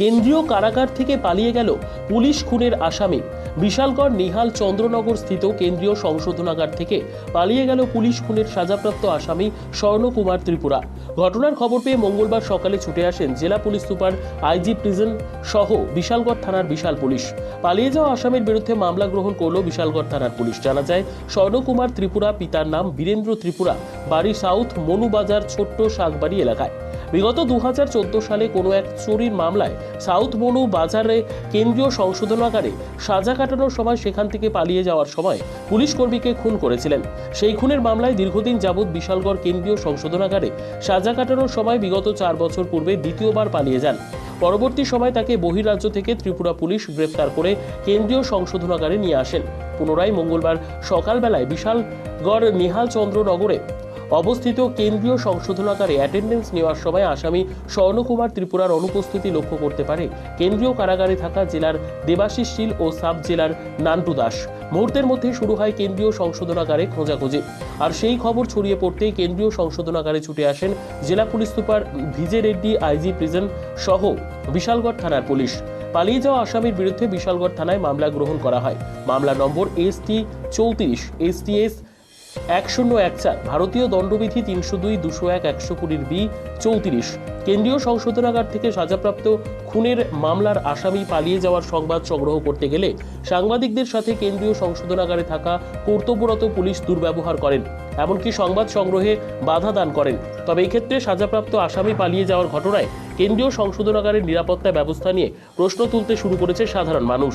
কেন্দ্রীয় কারাগার থেকে পালিয়ে গেল পুলিশ খুনের আসামি। বিশালগড় নিহাল চন্দ্রনগর স্থিত কেন্দ্রীয় সংশোধনাগার থেকে পালিয়ে গেল পুলিশ খুনের সাজাপ্রাপ্ত আসামি স্বর্ণকুমার ত্রিপুরা। ঘটনার খবর পেয়ে মঙ্গলবার সকালে ছুটে আসেন জেলা পুলিশ সুপার আইজি প্রিজন সহ বিশালগড় থানার বিশাল পুলিশ। পালিয়ে যাওয়া আসামির বিরুদ্ধে মামলা গ্রহণ করল বিশালগড় থানার পুলিশ। জানা যায়, স্বর্ণকুমার ত্রিপুরা পিতার নাম বীরেন্দ্র ত্রিপুরা, বাড়ি সাউথ মনুবাজার ছোট্ট শাকবাড়ি এলাকায়। বিগত দু সালে কোনো এক চুরির মামলায় সাউথ মনু বাজারে কেন্দ্রীয় সংশোধনাগারে সাজা কাটানোর সময় সেখান থেকে পালিয়ে যাওয়ার সময় পুলিশ কর্মীকে খুন করেছিলেন। সেই খুনের মামলায় দীর্ঘদিন যাবৎ বিশালগড় কেন্দ্রীয় সংশোধনাগারে সাজা কাটানোর সময় বিগত চার বছর পূর্বে দ্বিতীয়বার পালিয়ে যান। পরবর্তী সময় তাকে বহিরাজ্য থেকে ত্রিপুরা পুলিশ গ্রেপ্তার করে কেন্দ্রীয় সংশোধনাগারে নিয়ে আসেন। পুনরায় মঙ্গলবার সকালবেলায় বিশালগড় নিহাল চন্দ্রনগরে অবস্থিত কেন্দ্রীয় সংশোধনাগারে অ্যাটেন্ডেন্স নেওয়ার সময় আসামি স্বর্ণকুমার ত্রিপুরার অনুপস্থিতি লক্ষ্য করতে পারে। কেন্দ্রীয় কারাগারে থাকা জেলার দেবাশিস শীল ও সাব জেলার নান্টু দাস। মুহূর্তের মধ্যে শুরু হয় কেন্দ্রীয় সংশোধনাগারে খোঁজাখুঁজি। আর সেই খবর ছড়িয়ে পড়তেই কেন্দ্রীয় সংশোধনাগারে ছুটে আসেন জেলা পুলিশ সুপার ভিজে রেড্ডি, আইজি প্রিজন সহ বিশালগড় থানার পুলিশ। পালিয়ে যাওয়া আসামির বিরুদ্ধে বিশালগড় থানায় মামলা গ্রহণ করা হয়। মামলা নম্বর এস টি চৌত্রিশ, এস টি এস এক শূন্য এক চার। ভারতীয় দণ্ডবিধি তিনশো দুই, দুশো এক, একশো কুড়ির বি, চৌত্রিশ। কেন্দ্রীয় সংশোধনাগার থেকে সাজাপ্রাপ্ত খুনের মামলার আসামি পালিয়ে যাওয়ার সংবাদ সংগ্রহ করতে গেলে সাংবাদিকদের সাথে কেন্দ্রীয় সংশোধনাগারে থাকা কর্তব্যরত পুলিশ দুর্ব্যবহার করেন, এমনকি সংবাদ সংগ্রহে বাধা দান করেন। তবে এক্ষেত্রে সাজাপ্রাপ্ত আসামি পালিয়ে যাওয়ার ঘটনায় কেন্দ্রীয় সংশোধনাগারের নিরাপত্তা ব্যবস্থা নিয়ে প্রশ্ন তুলতে শুরু করেছে সাধারণ মানুষ।